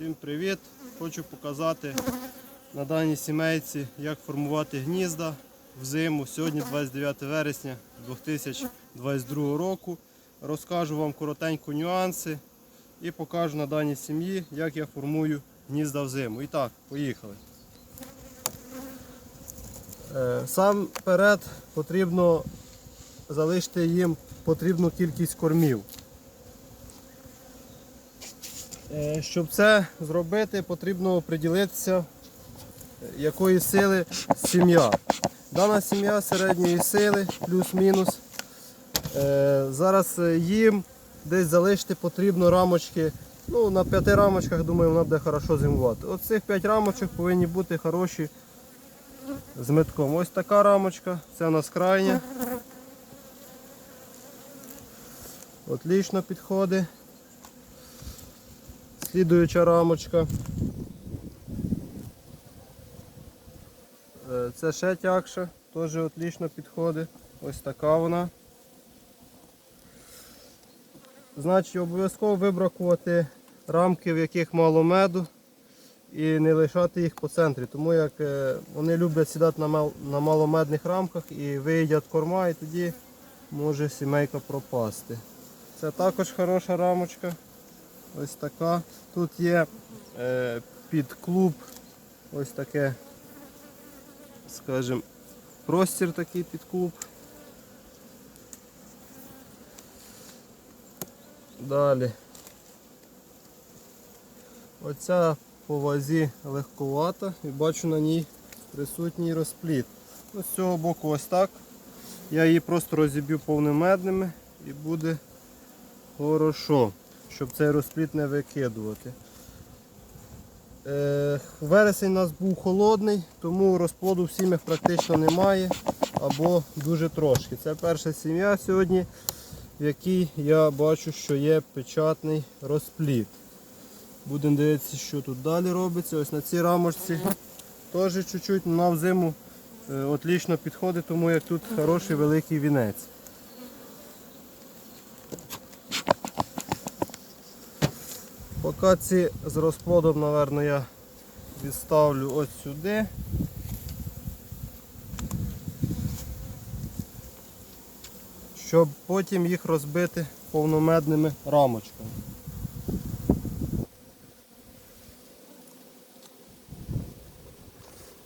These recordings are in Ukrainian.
Всім привіт! Хочу показати на даній сімейці, як формувати гнізда взиму. Сьогодні 29 вересня 2022 року. Розкажу вам коротенько нюанси і покажу на даній сім'ї, як я формую гнізда взиму. І так, поїхали. Е, Сам перед потрібно залишити їм потрібну кількість кормів. Е, Щоб це зробити, потрібно приділитися, е, якої сили сім'я. Дана сім'я середньої сили, плюс-мінус. Е, Зараз їм десь залишити потрібно рамочки. Ну, на п'яти рамочках, думаю, вона буде хорошо зимувати. От цих п'ять рамочок повинні бути хороші з метком. Ось така рамочка, це у нас крайня. Отлично підходить. Слідуюча рамочка. Е, Це ще тягша, теж отлично підходить. Ось така вона. Значить, обов'язково вибракувати рамки, в яких мало меду, і не лишати їх по центрі, тому як е, вони люблять сідати на маломедних рамках і виїдять корма, і тоді може сімейка пропасти. Це також хороша рамочка. Ось така. Тут є е, під клуб ось таке, скажімо, простір такий під клуб. Далі. Оця по вазі легковата і бачу на ній присутній розпліт. Ну, з цього боку ось так. Я її просто розіб'ю повномедними і буде хорошо, щоб цей розпліт не викидувати. Е, вересень у нас був холодний, тому розплоду в сім'ях практично немає або дуже трошки. Це перша сім'я сьогодні, в якій я бачу, що є печатний розпліт. Будемо дивитися, що тут далі робиться. Ось на цій рамочці теж чуть-чуть на взиму е, отлично підходить, тому як тут хороший великий вінець. Поки ці з розплодом, мабуть, я відставлю ось сюди. Щоб потім їх розбити повномедними рамочками.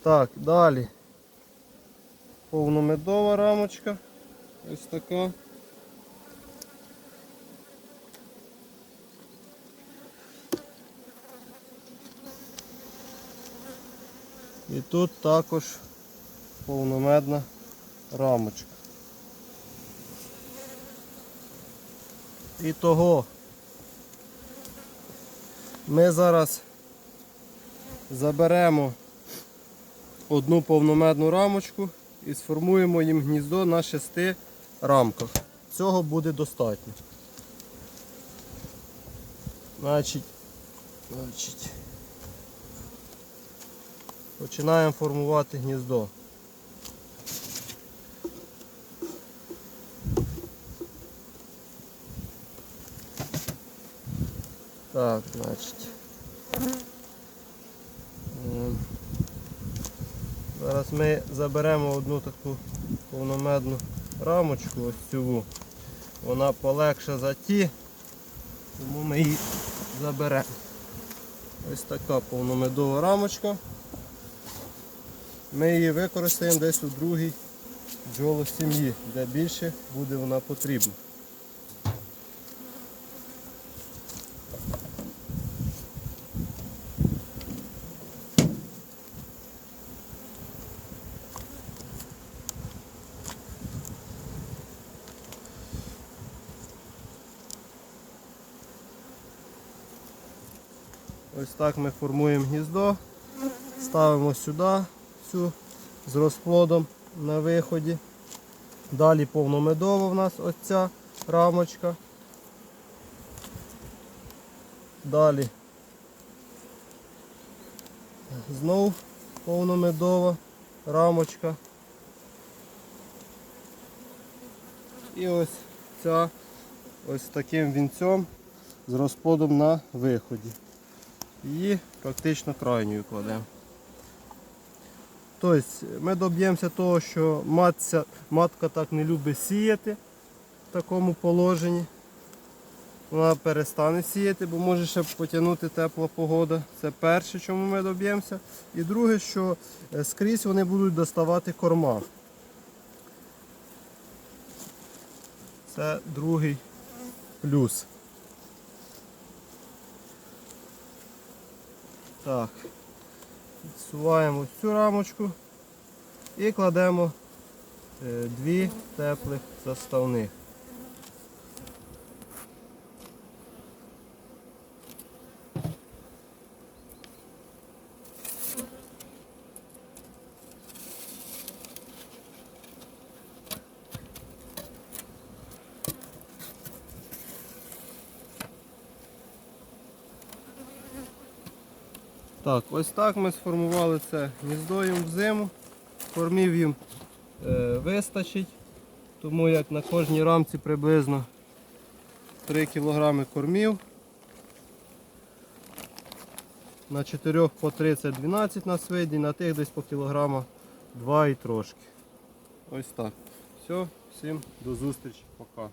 Так, далі. Повномедова рамочка. Ось така. І тут також повномедна рамочка. І того ми зараз заберемо одну повномедну рамочку і сформуємо їм гніздо на шести рамках. Цього буде достатньо. Значить, значить, починаємо формувати гніздо. Так, значить. Зараз ми заберемо одну таку повномедну рамочку, ось цю. Вона полегша за ті, тому ми її заберемо. Ось така повномедова рамочка. Ми її використаємо десь у другій бджолосім'ї, де більше буде вона потрібна. Ось так ми формуємо гніздо, ставимо сюди цю з розплодом на виході. Далі повномедова в нас ось ця рамочка. Далі знов повномедова рамочка. І ось ця ось таким вінцем з розплодом на виході. і практично крайньою кладемо. Тобто ми доб'ємося того, що матця, матка так не любить сіяти в такому положенні. Вона перестане сіяти, бо може ще потягнути тепла погода. Це перше, чому ми доб'ємося. І друге, що е, скрізь вони будуть доставати корма. Це другий плюс. Так. Відсуваємо цю рамочку і кладемо е, дві теплих заставних. Так, ось так ми сформували це гніздо їм в зиму. Кормів їм е, вистачить, тому як на кожній рамці приблизно 3 кг кормів. На 4 по 3 це 12 на свиді, на тих десь по кілограма 2 і трошки. Ось так. Все, всім до зустрічі, пока.